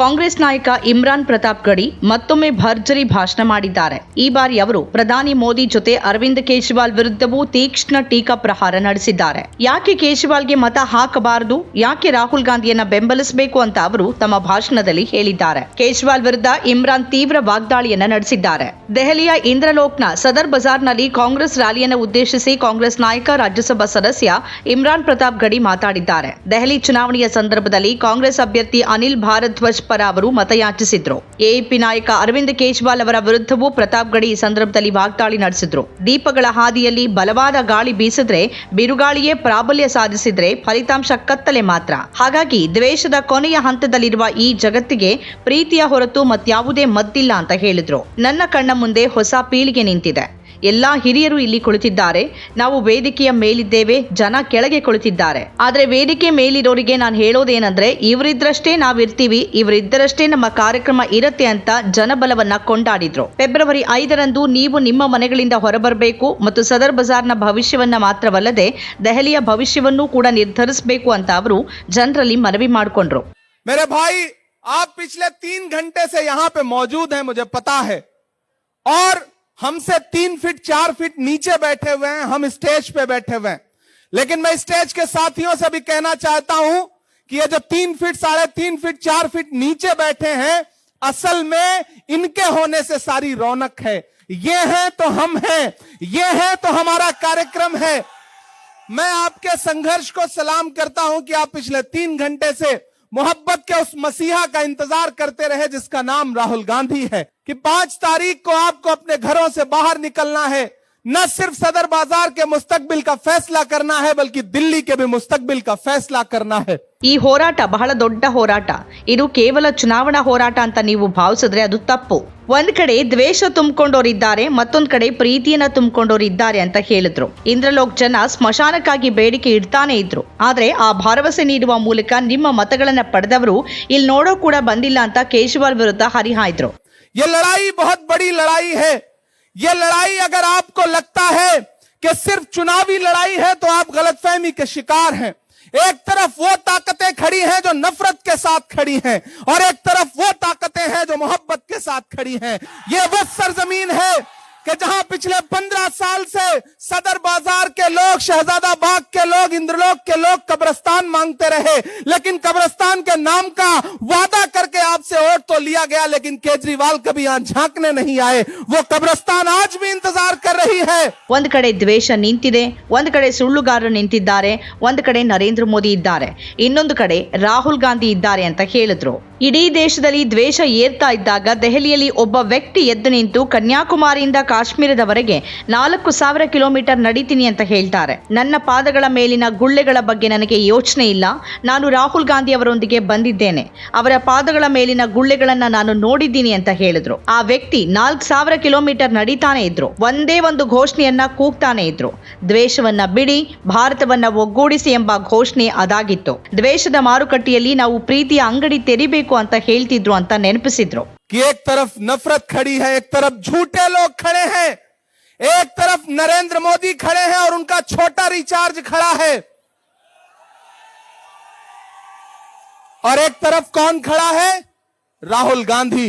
ಕಾಂಗ್ರೆಸ್ ನಾಯಕ ಇಮ್ರಾನ್ ಪ್ರತಾಪ್ ಗಡಿ ಮತ್ತೊಮ್ಮೆ ಭರ್ಜರಿ ಭಾಷಣ ಮಾಡಿದ್ದಾರೆ. ಈ ಬಾರಿ ಅವರು ಪ್ರಧಾನಿ ಮೋದಿ ಜೊತೆ ಅರವಿಂದ್ ಕೇಜ್ರಿವಾಲ್ ವಿರುದ್ಧವೂ ತೀಕ್ಷ್ಣ ಟೀಕಾ ಪ್ರಹಾರ ನಡೆಸಿದ್ದಾರೆ. ಯಾಕೆ ಕೇಜ್ರಿವಾಲ್ಗೆ ಮತ ಹಾಕಬಾರದು? ಯಾಕೆ ರಾಹುಲ್ ಗಾಂಧಿಯನ್ನ ಬೆಂಬಲಿಸಬೇಕು ಅಂತ ಅವರು ತಮ್ಮ ಭಾಷಣದಲ್ಲಿ ಹೇಳಿದ್ದಾರೆ. ಕೇಜ್ರಿವಾಲ್ ವಿರುದ್ಧ ಇಮ್ರಾನ್ ತೀವ್ರ ವಾಗ್ದಾಳಿಯನ್ನ ನಡೆಸಿದ್ದಾರೆ. ದೆಹಲಿಯ ಇಂದ್ರಲೋಕ್ನ ಸದರ್ ಬಜಾರ್ನಲ್ಲಿ ಕಾಂಗ್ರೆಸ್ ರ್ಯಾಲಿಯನ್ನು ಉದ್ದೇಶಿಸಿ ಕಾಂಗ್ರೆಸ್ ನಾಯಕ, ರಾಜ್ಯಸಭಾ ಸದಸ್ಯ ಇಮ್ರಾನ್ ಪ್ರತಾಪ್ ಗಡಿ ಮಾತಾಡಿದ್ದಾರೆ. ದೆಹಲಿ ಚುನಾವಣೆಯ ಸಂದರ್ಭದಲ್ಲಿ ಕಾಂಗ್ರೆಸ್ ಅಭ್ಯರ್ಥಿ ಅನಿಲ್ ಭಾರದ್ವಾಜ್ ಪರ ಅವರು ಮತಯಾಚಿಸಿದ್ರು. ಎಎಪಿ ನಾಯಕ ಅರವಿಂದ್ ಕೇಜ್ವಾಲ್ ಅವರ ವಿರುದ್ಧವೂ ಪ್ರತಾಪ್ ಗಡಿ ಈ ಸಂದರ್ಭದಲ್ಲಿ ವಾಗ್ದಾಳಿ ನಡೆಸಿದ್ರು. ದೀಪಗಳ ಹಾದಿಯಲ್ಲಿ ಬಲವಾದ ಗಾಳಿ ಬೀಸಿದ್ರೆ ಬಿರುಗಾಳಿಯೇ ಪ್ರಾಬಲ್ಯ ಸಾಧಿಸಿದ್ರೆ ಫಲಿತಾಂಶ ಕತ್ತಲೆ ಮಾತ್ರ. ಹಾಗಾಗಿ ದ್ವೇಷದ ಕೊನೆಯ ಹಂತದಲ್ಲಿರುವ ಈ ಜಗತ್ತಿಗೆ ಪ್ರೀತಿಯ ಹೊರತು ಮತ್ಯಾವುದೇ ಮದ್ದಿಲ್ಲ ಅಂತ ಹೇಳಿದ್ರು. ನನ್ನ ಕಣ್ಣ ಮುಂದೆ ಹೊಸ ಪೀಳಿಗೆ ನಿಂತಿದೆ. ಎಲ್ಲಾ ಹಿರಿಯರು ಇಲ್ಲಿ ಕುಳಿತಿದ್ದಾರೆ ನಾವು ವೇದಿಕೆಯ ಮೇಲಿದ್ದೇವೆ ಜನ ಕೆಳಗೆ ಕುಳಿತಿದ್ದಾರೆ ಆದ್ರೆ ವೇದಿಕೆ ಮೇಲಿರೋರಿಗೆ ನಾನು ಹೇಳೋದೇನಂದ್ರೆ ಇವರಿದ್ರಷ್ಟೇ ನಾವಿರ್ತೀವಿ ಇವರಿದ್ದರಷ್ಟೇ ನಮ್ಮ ಕಾರ್ಯಕ್ರಮ ಇರತ್ತೆ ಅಂತ ಜನಬಲವನ್ನ ಕೊಂಡಾಡಿದ್ರು ಫೆಬ್ರವರಿ ಐದರಂದು ನೀವು ನಿಮ್ಮ ಮನೆಗಳಿಂದ ಹೊರಬರಬೇಕು ಮತ್ತು ಸದರ್ ಬಜಾರ್ನ ಭವಿಷ್ಯವನ್ನ ಮಾತ್ರವಲ್ಲದೆ ದೆಹಲಿಯ ಭವಿಷ್ಯವನ್ನೂ ಕೂಡ ನಿರ್ಧರಿಸಬೇಕು ಅಂತ ಅವರು ಜನರಲ್ಲಿ ಮನವಿ ಮಾಡಿಕೊಂಡ್ರು मेरे भाई आप पिछले तीन घंटे से यहां पे मौजूद हैं मुझे पता है और हमसे तीन फीट, चार फीट नीचे बैठे हुए हैं, हम स्टेज पे बैठे हुए हैं। लेकिन मैं स्टेज के साथियों से भी कहना चाहता हूँ कि ये जो तीन फीट, साढ़े तीन फीट, चार फीट नीचे बैठे हैं, असल में इनके होने से सारी रौनक है। ये है तो हम हैं, ये है तो हमारा कार्यक्रम है। मैं आपके संघर्ष को सलाम करता हूँ कि आप पिछले तीन घंटे से मोहब्बत के उस मसीहा का इंतज़ार करते रहे जिसका नाम राहुल गांधी है। कि पांच तारीख को आपको अपने घरों से बाहर निकलना है न सिर्फ सदर बाजार के मुस्तकबिल का फैसला करना है बल्कि दिल्ली के भी मुस्तकबिल का फैसला करना है ಈ ಹೋರಾಟ ಬಹಳ ದೊಡ್ಡ ಹೋರಾಟ ಇದು ಕೇವಲ ಚುನಾವಣಾ ಹೋರಾಟ ಅಂತ ನೀವು ಭಾವಿಸಿದ್ರೆ ಅದು ತಪ್ಪು ಒಂದ್ ಕಡೆ ದ್ವೇಷ ತುಂಬಿಕೊಂಡವರಿದ್ದಾರೆ ಮತ್ತೊಂದ್ ಕಡೆ ಪ್ರೀತಿಯನ್ನ ತುಂಬಿಕೊಂಡವರಿದ್ದಾರೆ ಅಂತ ಹೇಳಿದ್ರು ಇಂದ್ರಲೋಕ್ ಜನ ಸ್ಮಶಾನಕ್ಕಾಗಿ ಬೇಡಿಕೆ ಇಡ್ತಾನೆ ಇದ್ರು ಆದ್ರೆ ಆ ಭರವಸೆ ನೀಡುವ ಮೂಲಕ ನಿಮ್ಮ ಮತಗಳನ್ನ ಪಡೆದವರು ಇಲ್ಲಿ ನೋಡೋ ಕೂಡ ಬಂದಿಲ್ಲ ಅಂತ ಕೇಜ್ರಿವಾಲ್ ವಿರುದ್ಧ ಹರಿಹಾಯ್ದ್ರು ये लड़ाई बहुत बड़ी लड़ाई है। यह लड़ाई अगर आपको लगता है कि सिर्फ़ चुनावी लड़ाई है तो आप गलतफहमी के शिकार हैं। एक तरफ़ वो ताकतें खड़ी हैं जो नफरत के साथ खड़ी हैं, और एक तरफ़ वो ताकतें हैं जो मोहब्बत के साथ खड़ी हैं। ये वो सरजमीन है कि जहाँ पिछले पंद्रह साल से सदर बाज़ार के लोग, शहजादा बाग के लोग, इंद्रलोक के लोग कब्रस्तान मांगते रहे, लेकिन कब्रस्तान के नाम का वादा करके आपसे वोट तो लिया गया लेकिन केजरीवाल कभी यहां झांकने नहीं आए वो कब्रस्तान आज भी इंतजार कर रही है ಒಂದ್ ಕಡೆ ದ್ವೇಷ ನಿಂತಿದೆ ಒಂದ್ ಕಡೆ ಸುಳ್ಳುಗಾರರು ನಿಂತಿದ್ದಾರೆ ಒಂದ್ ಕಡೆ ನರೇಂದ್ರ ಮೋದಿ ಇದ್ದಾರೆ ಇನ್ನೊಂದು ಕಡೆ ರಾಹುಲ್ ಗಾಂಧಿ ಇದ್ದಾರೆ ಅಂತ ಹೇಳಿದ್ರು ಇಡೀ ದೇಶದಲ್ಲಿ ದ್ವೇಷ ಏರ್ತಾ ಇದ್ದಾಗ ದೆಹಲಿಯಲ್ಲಿ ಒಬ್ಬ ವ್ಯಕ್ತಿ ಎದ್ದು ನಿಂತು ಕನ್ಯಾಕುಮಾರಿಯಿಂದ ಕಾಶ್ಮೀರದವರೆಗೆ ನಾಲ್ಕು ಸಾವಿರ ಕಿಲೋಮೀಟರ್ ನಡೀತೀನಿ ಅಂತ ಹೇಳ್ತಾರೆ ನನ್ನ ಪಾದಗಳ ಮೇಲಿನ ಗುಳ್ಳೆಗಳ ಬಗ್ಗೆ ನನಗೆ ಯೋಚನೆ ಇಲ್ಲ ನಾನು ರಾಹುಲ್ ಗಾಂಧಿ ಅವರೊಂದಿಗೆ ಬಂದಿದ್ದೇನೆ ಅವರ ಪಾದಗಳ ಮೇಲಿನ ಗುಳ್ಳೆಗಳನ್ನ ನಾನು ನೋಡಿದ್ದೀನಿ ಅಂತ ಹೇಳಿದ್ರು ಆ ವ್ಯಕ್ತಿ ನಾಲ್ಕು ಸಾವಿರ ಕಿಲೋಮೀಟರ್ ನಡೀತಾನೆ ಇದ್ರು ಒಂದೇ ಒಂದು ಘೋಷಣೆಯನ್ನ ಕೂಗ್ತಾನೆ ಇದ್ರು ದ್ವೇಷವನ್ನ ಬಿಡಿ ಭಾರತವನ್ನ ಒಗ್ಗೂಡಿಸಿ ಎಂಬ ಘೋಷಣೆ ಅದಾಗಿತ್ತು ದ್ವೇಷದ ಮಾರುಕಟ್ಟೆಯಲ್ಲಿ ನಾವು ಪ್ರೀತಿಯ ಅಂಗಡಿ ತೆರಿಬೇಕು ಅಂತ ಹೇಳ್ತಿದ್ರು ಅಂತ ನೆನಪಿಸಿದ್ರು कि एक तरफ नफरत खड़ी है एक तरफ झूठे लोग खड़े हैं एक तरफ नरेंद्र मोदी खड़े हैं और उनका छोटा रिचार्ज खड़ा है और एक तरफ कौन खड़ा है राहुल गांधी।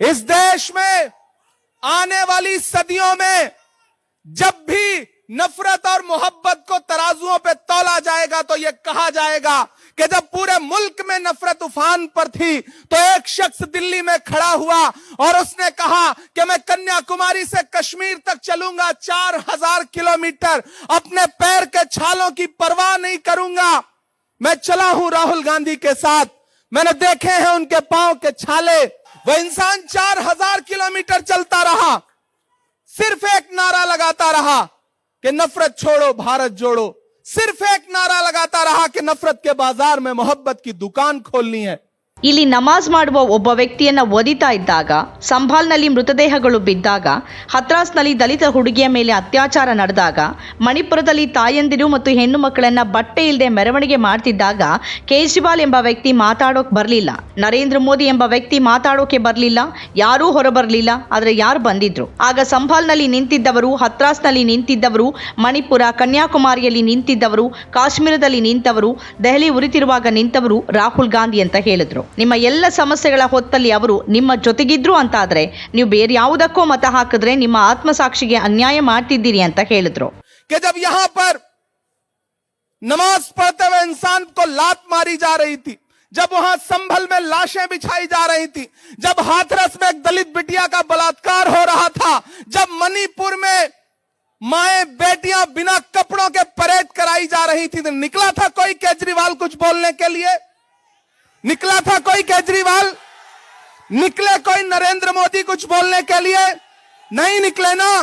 इस देश में आने वाली सदियों में जब भी नफरत और मोहब्बत को तराजुओं पे तोला जाएगा तो यह कहा जाएगा कि जब पूरे मुल्क में नफरत उफान पर थी तो एक शख्स दिल्ली में खड़ा हुआ और उसने कहा कि मैं कन्याकुमारी से कश्मीर तक चलूँगा, चार हज़ार किलोमीटर अपने पैर के छालों की परवाह नहीं करूँगा। मैं चला हूँ राहुल गांधी के साथ। मैंने देखे हैं उनके पाँव के छाले। वह इंसान चार हज़ार किलोमीटर चलता रहा। सिर्फ़ एक नारा लगाता रहा कि नफरत छोड़ो, भारत जोड़ो। सिर्फ़ एक नारा लगाता रहा कि नफरत के बाज़ार में मोहब्बत की दुकान खोलनी है। ಇಲ್ಲಿ ನಮಾಜ್ ಮಾಡುವ ಒಬ್ಬ ವ್ಯಕ್ತಿಯನ್ನ ಒದಿತಾ ಇದ್ದಾಗ, ಸಂಭಾಲ್ನಲ್ಲಿ ಮೃತದೇಹಗಳು ಬಿದ್ದಾಗ, ಹತ್ರಾಸ್ನಲ್ಲಿ ದಲಿತ ಹುಡುಗಿಯ ಮೇಲೆ ಅತ್ಯಾಚಾರ ನಡೆದಾಗ, ಮಣಿಪುರದಲ್ಲಿ ತಾಯಂದಿರು ಮತ್ತು ಹೆಣ್ಣು ಮಕ್ಕಳನ್ನ ಬಟ್ಟೆ ಇಲ್ಲದೆ ಮೆರವಣಿಗೆ ಮಾಡ್ತಿದ್ದಾಗ ಕೇಜ್ರಿವಾಲ್ ಎಂಬ ವ್ಯಕ್ತಿ ಮಾತಾಡೋಕೆ ಬರಲಿಲ್ಲ. ನರೇಂದ್ರ ಮೋದಿ ಎಂಬ ವ್ಯಕ್ತಿ ಮಾತಾಡೋಕೆ ಬರಲಿಲ್ಲ. ಯಾರೂ ಹೊರಬರಲಿಲ್ಲ. ಆದರೆ ಯಾರು ಬಂದಿದ್ರು? ಆಗ ಸಂಭಾಲ್ನಲ್ಲಿ ನಿಂತಿದ್ದವರು, ಹತ್ರಾಸ್ನಲ್ಲಿ ನಿಂತಿದ್ದವರು, ಮಣಿಪುರ ಕನ್ಯಾಕುಮಾರಿಯಲ್ಲಿ ನಿಂತಿದ್ದವರು, ಕಾಶ್ಮೀರದಲ್ಲಿ ನಿಂತವರು, ದೆಹಲಿ ಉರಿತಿರುವಾಗ ನಿಂತವರು ರಾಹುಲ್ ಗಾಂಧಿ ಅಂತ ಹೇಳಿದ್ರು. ನಿಮ್ಮ ಎಲ್ಲ ಸಮಸ್ಯೆಗಳ ಹೊತ್ತಲ್ಲಿ ಅವರು ನಿಮ್ಮ ಜೊತೆಗಿದ್ರು ಅಂತಾದ್ರೆ ನೀವು ಬೇರೆ ಯಾವುದಕ್ಕೋ ಮತ ಹಾಕಿದ್ರೆ ನಿಮ್ಮ ಆತ್ಮಸಾಕ್ಷಿಗೆ ಅನ್ಯಾಯ ಮಾಡ್ತಿದ್ದೀರಿ ಅಂತ ಹೇಳಿದ್ರು कि जब यहां पर नमाज पढ़ते हुए इंसान को लात मारी जा रही थी जब वहां संभल में लाशें बिछाई जा रही थी जब हाथरस में एक दलित बिटिया का बलात्कार हो रहा था जब मणिपुर में माए बेटियां बिना कपड़ों के परेड कराई जा रही थी तो निकला था कोई केजरीवाल कुछ बोलने के लिए निकला था कोई केजरीवाल? निकले कोई नरेंद्र मोदी कुछ बोलने के लिए? नहीं निकले ना।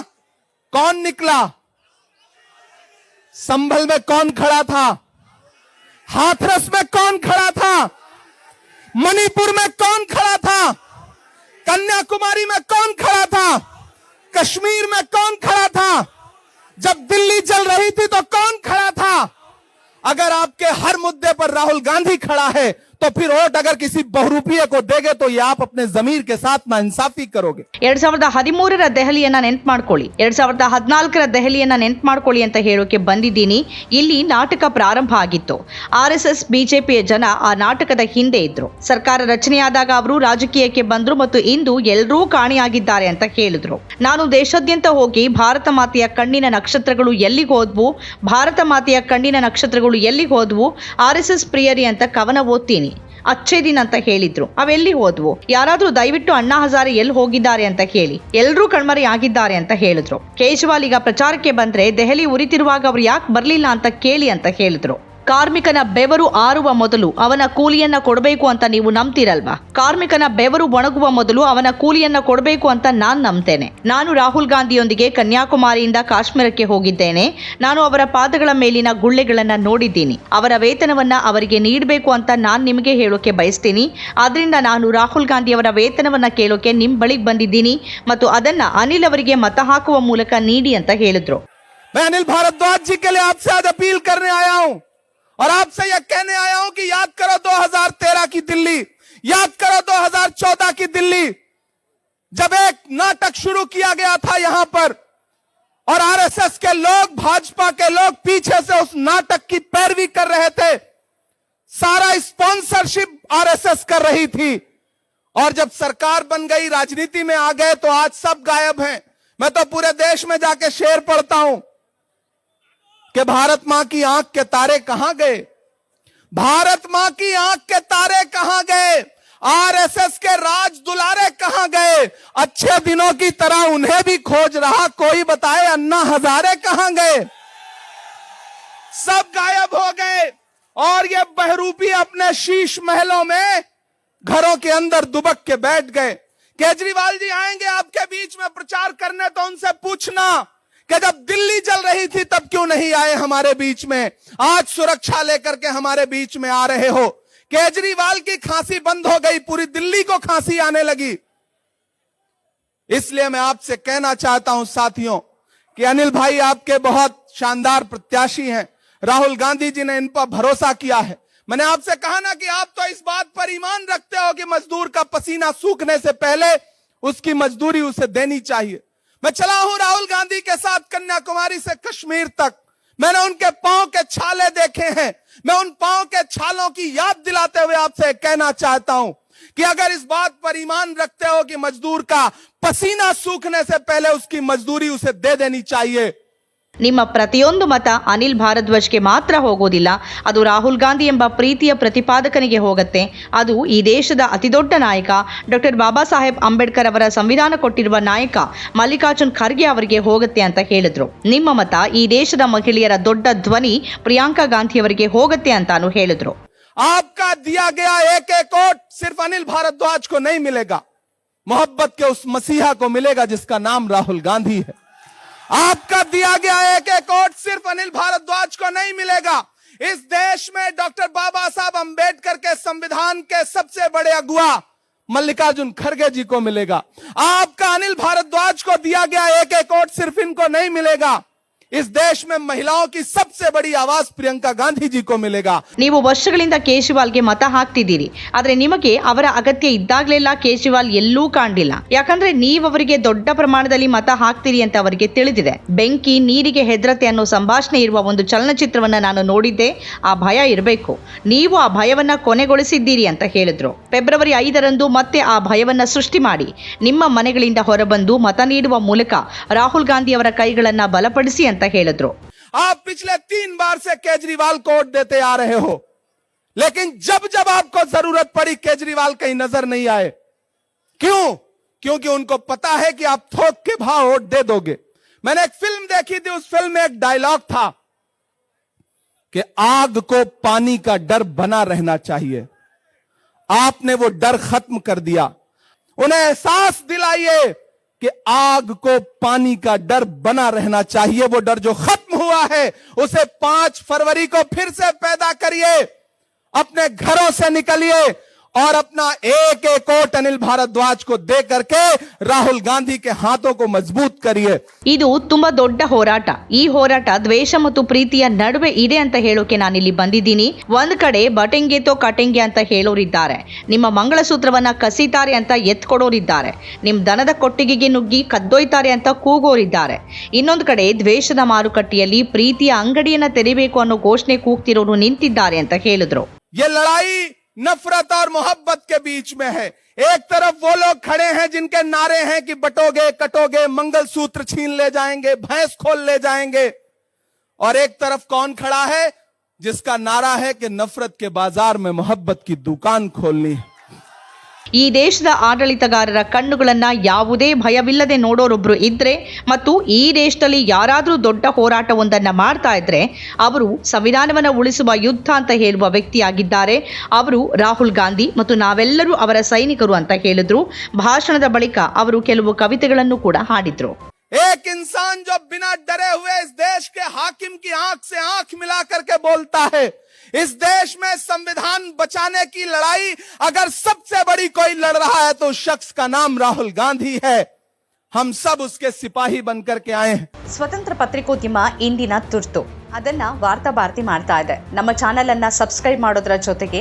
कौन निकला? संभल में कौन खड़ा था? हाथरस में कौन खड़ा था? मणिपुर में कौन खड़ा था? कन्याकुमारी में कौन खड़ा था? कश्मीर में कौन खड़ा था? जब दिल्ली जल रही थी तो कौन खड़ा था? अगर आपके हर मुद्दे पर राहुल गांधी खड़ा है तो फिर वोट अगर किसी बहुरूपीय को देगे तो ये आप अपने जमीर के साथ नाइंसाफी करोगे ಎರಡ್ ಸಾವಿರದ ಹದಿಮೂರರ ದೆಹಲಿಯನ್ನ ನೆನ್ಪು ಮಾಡ್ಕೊಳ್ಳಿ ಎರಡ್ ಸಾವಿರದ ಹದಿನಾಲ್ಕರ ದೆಹಲಿಯನ್ನ ನೆನ್ಪು ಮಾಡ್ಕೊಳ್ಳಿ ಅಂತ ಹೇಳೋಕೆ ಬಂದಿದ್ದೀನಿ ಇಲ್ಲಿ ನಾಟಕ ಪ್ರಾರಂಭ ಆಗಿತ್ತು ಆರ್ ಎಸ್ ಎಸ್ ಬಿಜೆಪಿಯ ಜನ ಆ ನಾಟಕದ ಹಿಂದೆ ಇದ್ರು ಸರ್ಕಾರ ರಚನೆಯಾದಾಗ ಅವರು ರಾಜಕೀಯಕ್ಕೆ ಬಂದ್ರು ಮತ್ತು ಇಂದು ಎಲ್ಲರೂ ಕಾಣಿಯಾಗಿದ್ದಾರೆ ಅಂತ ಹೇಳಿದ್ರು ನಾನು ದೇಶಾದ್ಯಂತ ಹೋಗಿ ಭಾರತ ಮಾತೆಯ ಕಣ್ಣಿನ ನಕ್ಷತ್ರಗಳು ಎಲ್ಲಿಗೆ ಹೋದ್ವು ಭಾರತ ಮಾತೆಯ ಕಣ್ಣಿನ ನಕ್ಷತ್ರಗಳು ಎಲ್ಲಿಗೆ ಹೋದ್ವು ಆರ್ ಎಸ್ ಎಸ್ ಪ್ರಿಯರಿ ಅಂತ ಕವನ ಓದ್ತೀನಿ. ಅಚ್ಚೇ ದಿನ ಅಂತ ಹೇಳಿದ್ರು. ಅವೆಲ್ಲಿ ಹೋದ್ವು ಯಾರಾದ್ರೂ ದಯವಿಟ್ಟು ಅಣ್ಣಾ ಹಜಾರೆ ಎಲ್ಲಿ ಹೋಗಿದ್ದಾರೆ ಅಂತ ಕೇಳಿ ಎಲ್ಲರೂ ಕಣ್ಮರೆ ಆಗಿದ್ದಾರೆ ಅಂತ ಹೇಳಿದ್ರು. ಕೇಜ್ರಿವಾಲ್ ಈಗ ಪ್ರಚಾರಕ್ಕೆ ಬಂದ್ರೆ ದೆಹಲಿ ಉರಿತಿರುವಾಗ ಅವ್ರು ಯಾಕೆ ಬರಲಿಲ್ಲ ಅಂತ ಕೇಳಿ ಅಂತ ಹೇಳಿದ್ರು. ಕಾರ್ಮಿಕನ ಬೆವರು ಆರುವ ಮೊದಲು ಅವನ ಕೂಲಿಯನ್ನ ಕೊಡಬೇಕು ಅಂತ ನೀವು ನಂಬ್ತಿರಲ್ವಾ ಕಾರ್ಮಿಕನ ಬೆವರು ಒಣಗುವ ಮೊದಲು ಅವನ ಕೂಲಿಯನ್ನ ಕೊಡಬೇಕು ಅಂತ ನಾನ್ ನಂಬ್ತೇನೆ ನಾನು ರಾಹುಲ್ ಗಾಂಧಿಯೊಂದಿಗೆ ಕನ್ಯಾಕುಮಾರಿಯಿಂದ ಕಾಶ್ಮೀರಕ್ಕೆ ಹೋಗಿದ್ದೇನೆ ನಾನು ಅವರ ಪಾದಗಳ ಮೇಲಿನ ಗುಳ್ಳೆಗಳನ್ನ ನೋಡಿದ್ದೀನಿ ಅವರ ವೇತನವನ್ನ ಅವರಿಗೆ ನೀಡಬೇಕು ಅಂತ ನಾನ್ ನಿಮಗೆ ಹೇಳೋಕೆ ಬಯಸ್ತೀನಿ ಆದ್ರಿಂದ ನಾನು ರಾಹುಲ್ ಗಾಂಧಿ ಅವರ ವೇತನವನ್ನ ಕೇಳೋಕೆ ನಿಮ್ ಬಳಿಗೆ ಬಂದಿದ್ದೀನಿ ಮತ್ತು ಅದನ್ನ ಅನಿಲ್ ಅವರಿಗೆ ಮತ ಹಾಕುವ ಮೂಲಕ ನೀಡಿ ಅಂತ ಹೇಳಿದ್ರು मैं अनिल भारद्वाज जी के लिए आपसे आज अपील करने आया हूं और आपसे यह कहने आया हूँ कि याद करो 2013 की दिल्ली, याद करो 2014 की दिल्ली। जब एक नाटक शुरू किया गया था यहाँ पर, और आरएसएस के लोग, भाजपा के लोग पीछे से उस नाटक की पैरवी कर रहे थे, सारा स्पॉन्सरशिप आरएसएस कर रही थी। और जब सरकार बन गई, राजनीति में आ गए तो आज सब गायब हैं। मैं तो पूरे देश में जाके शेर पढ़ता हूँ। कि भारत माँ की आँख के तारे कहाँ गए? भारत माँ की आँख के तारे कहाँ गए? आरएसएस के राज दुलारे कहाँ गए? अच्छे दिनों की तरह उन्हें भी खोज रहा, कोई बताए अन्ना हजारे कहाँ गए? सब गायब हो गए। और ये बहरूपी अपने शीश महलों में घरों के अंदर दुबक के बैठ गए। केजरीवाल जी आएँगे आपके बीच में प्रचार करने तो उनसे पूछना कि जब दिल्ली जल रही थी, तब क्यों नहीं आए हमारे बीच में? आज सुरक्षा लेकर के हमारे बीच में आ रहे हो। केजरीवाल की खांसी बंद हो गई, पूरी दिल्ली को खांसी आने लगी। इसलिए मैं आपसे कहना चाहता हूँ, साथियों, कि अनिल भाई आपके बहुत शानदार प्रत्याशी हैं। राहुल गांधी जी ने इन पर भरोसा किया है। मैंने आपसे कहा ना कि आप तो इस बात पर ईमान रखते हो कि मजदूर का पसीना सूखने से पहले उसकी मजदूरी उसे देनी चाहिए। मैं चला हूँ राहुल गांधी के साथ कन्याकुमारी से कश्मीर तक। मैंने उनके पाँव के छाले देखे हैं। मैं उन पाँव के छालों की याद दिलाते हुए आपसे कहना चाहता हूँ कि अगर इस बात पर ईमान रखते हो कि मजदूर का पसीना सूखने से पहले उसकी मजदूरी उसे दे देनी चाहिए ನಿಮ್ಮ ಪ್ರತಿಯೊಂದು ಮತ ಅನಿಲ್ ಭಾರದ್ವಾಜ್ಗೆ ಮಾತ್ರ ಹೋಗೋದಿಲ್ಲ ಅದು ರಾಹುಲ್ ಗಾಂಧಿ ಎಂಬ ಪ್ರೀತಿಯ ಪ್ರತಿಪಾದಕನಿಗೆ ಹೋಗುತ್ತೆ ಅದು ಈ ದೇಶದ ಅತಿದೊಡ್ಡ ನಾಯಕ ಡಾಕ್ಟರ್ ಬಾಬಾ ಸಾಹೇಬ್ ಅಂಬೇಡ್ಕರ್ ಅವರ ಸಂವಿಧಾನ ಕೊಟ್ಟಿರುವ ನಾಯಕ ಮಲ್ಲಿಕಾರ್ಜುನ್ ಖರ್ಗೆ ಅವರಿಗೆ ಹೋಗುತ್ತೆ ಅಂತ ಹೇಳಿದ್ರು ನಿಮ್ಮ ಮತ ಈ ದೇಶದ ಮಹಿಳೆಯರ ದೊಡ್ಡ ಧ್ವನಿ ಪ್ರಿಯಾಂಕಾ ಗಾಂಧಿ ಅವರಿಗೆ ಹೋಗುತ್ತೆ ಅಂತಾನು ಹೇಳಿದ್ರು आपका दिया गया एक एक वोट सिर्फ अनिल भारद्वाज को नहीं मिलेगा मोहब्बत के उस मसीहा को मिलेगा जिसका नाम राहुल गांधी है आपका दिया गया एक एक वोट सिर्फ़ अनिल भारद्वाज को नहीं मिलेगा। इस देश में डॉक्टर बाबा साहब अंबेडकर के संविधान के सबसे बड़े अगुआ मल्लिकार्जुन खड़गे जी को मिलेगा। आपका अनिल भारद्वाज को दिया गया एक एक वोट सिर्फ़ इनको नहीं मिलेगा। इस देश में महिलाओं की सबसे बड़ी आवाज प्रियंका गांधी जी को मिलेगा ನೀವು ವರ್ಷಗಳಿಂದ ಕೇಜ್ರಿವಾಲ್ಗೆ ಮತ ಹಾಕ್ತಿದ್ದೀರಿ ಆದ್ರೆ ನಿಮಗೆ ಅವರ ಅಗತ್ಯ ಇದ್ದಾಗ್ಲೆಲ್ಲ ಕೇಜ್ರಿವಾಲ್ ಎಲ್ಲೂ ಕಾಣಲಿಲ್ಲ ಯಾಕಂದ್ರೆ ನೀವು ಅವರಿಗೆ ದೊಡ್ಡ ಪ್ರಮಾಣದಲ್ಲಿ ಮತ ಹಾಕ್ತೀರಿ ಅಂತ ಅವರಿಗೆ ತಿಳಿದಿದೆ ಬೆಂಕಿ ನೀರಿಗೆ ಹೆದ್ರತೆ ಅನ್ನೋ ಸಂಭಾಷಣೆ ಇರುವ ಒಂದು ಚಲನಚಿತ್ರವನ್ನ ನಾನು ನೋಡಿದ್ದೆ ಆ ಭಯ ಇರಬೇಕು ನೀವು ಆ ಭಯವನ್ನ ಕೊನೆಗೊಳಿಸಿದ್ದೀರಿ ಅಂತ ಹೇಳಿದ್ರು ಫೆಬ್ರವರಿ ಐದರಂದು ಮತ್ತೆ ಆ ಭಯವನ್ನ ಸೃಷ್ಟಿ ಮಾಡಿ ನಿಮ್ಮ ಮನೆಗಳಿಂದ ಹೊರಬಂದು ಮತ ನೀಡುವ ಮೂಲಕ ರಾಹುಲ್ ಗಾಂಧಿ ಅವರ ಕೈಗಳನ್ನ ಬಲಪಡಿಸಿ ಅಂತ ಹೇಳಿದ್ರು आप पिछले तीन बार से केजरीवाल को वोट देते आ रहे हो लेकिन जब जब आपको जरूरत पड़ी केजरीवाल कहीं नजर नहीं आए क्यों क्योंकि उनको पता है कि आप थोक के भाव वोट दे दोगे मैंने एक फिल्म देखी थी उस फिल्म में एक डायलॉग था कि आग को पानी का डर बना रहना चाहिए आपने वो डर खत्म कर दिया उन्हें एहसास दिलाइए कि आग को पानी का डर बना रहना चाहिए। वो डर जो खत्म हुआ है, उसे पाँच फरवरी को फिर से पैदा करिए। अपने घरों से निकलिए। और अपना एक एक वोट अनिल भारद्वाज को दे करके राहुल गांधी के हाथों को मजबूत करिए ಇದು ತುಂಬಾ ದೊಡ್ಡ ಹೋರಾಟ ಈ ಹೋರಾಟ ದ್ವೇಷ ಮತ್ತು ಪ್ರೀತಿಯ ನಡುವೆ ಇದೆ ಅಂತ ಹೇಳೋಕೆ ನಾನಿಲ್ಲಿ ಬಂದಿದ್ದೀನಿ ಒಂದ್ ಕಡೆ ಬಟೆಂಗೆ ತೋ ಕಟೆಂಗೆ ಅಂತ ಹೇಳೋರಿದ್ದಾರೆ ನಿಮ್ಮ ಮಂಗಳಸೂತ್ರವನ್ನ ಕಸಿತಾರೆ ಅಂತ ಎತ್ಕೊಡೋರಿದ್ದಾರೆ ನಿಮ್ ದನದ ಕೊಟ್ಟಿಗೆಗೆ ನುಗ್ಗಿ ಕದ್ದೊಯ್ತಾರೆ ಅಂತ ಕೂಗೋರಿದ್ದಾರೆ ಇನ್ನೊಂದು ಕಡೆ ದ್ವೇಷದ ಮಾರುಕಟ್ಟೆಯಲ್ಲಿ ಪ್ರೀತಿಯ ಅಂಗಡಿಯನ್ನ ತೆರಿಬೇಕು ಅನ್ನೋ ಘೋಷಣೆ ಕೂಗ್ತಿರೋರು ನಿಂತಿದ್ದಾರೆ ಅಂತ ಹೇಳಿದ್ರು ये लड़ाई नफरत और मोहब्बत के बीच में है। एक तरफ़ वो लोग खड़े हैं जिनके नारे हैं कि बटोगे, कटोगे, मंगलसूत्र छीन ले जाएँगे, भैंस खोल ले जाएँगे। और एक तरफ़ कौन खड़ा है जिसका नारा है कि नफरत के बाज़ार में मोहब्बत की दुकान खोलनी है। ಈ ದೇಶದ ಆಡಳಿತಗಾರರ ಕಣ್ಣುಗಳನ್ನು ಯಾವುದೇ ಭಯವಿಲ್ಲದೆ ನೋಡೋರೊಬ್ರು ಇದ್ದರೆ ಮತ್ತು ಈ ದೇಶದಲ್ಲಿ ಯಾರಾದರೂ ದೊಡ್ಡ ಹೋರಾಟವೊಂದನ್ನು ಮಾಡ್ತಾ ಇದ್ರೆ ಅವರು ಸಂವಿಧಾನವನ್ನ ಉಳಿಸುವ ಯುದ್ಧ ಅಂತ ಹೇಳುವ ವ್ಯಕ್ತಿಯಾಗಿದ್ದಾರೆ. ಅವರು ರಾಹುಲ್ ಗಾಂಧಿ ಮತ್ತು ನಾವೆಲ್ಲರೂ ಅವರ ಸೈನಿಕರು ಅಂತ ಹೇಳಿದ್ರು. ಭಾಷಣದ ಬಳಿಕ ಅವರು ಕೆಲವು ಕವಿತೆಗಳನ್ನು ಕೂಡ ಹಾಡಿದ್ರು. एक इंसान जो बिना डरे हुए इस देश के हाकिम की आंख से आंख मिला करके बोलता है इस देश में संविधान बचाने की लड़ाई अगर सबसे बड़ी कोई लड़ रहा है तो उस शख्स का नाम राहुल गांधी है हम सब उसके सिपाही बनकर के आए हैं ಸ್ವತಂತ್ರ ಪತ್ರಿಕೋದ್ಯಮ ಇಂದಿನ ತುರ್ತು ಅದನ್ನ ವಾರ್ತಾ ಭಾರತಿ ಮಾಡ್ತಾ ಇದೆ ನಮ್ಮ ಚಾನೆಲ್ ಅನ್ನ ಸಬ್ಸ್ಕ್ರೈಬ್ ಮಾಡೋದ್ರ ಜೊತೆಗೆ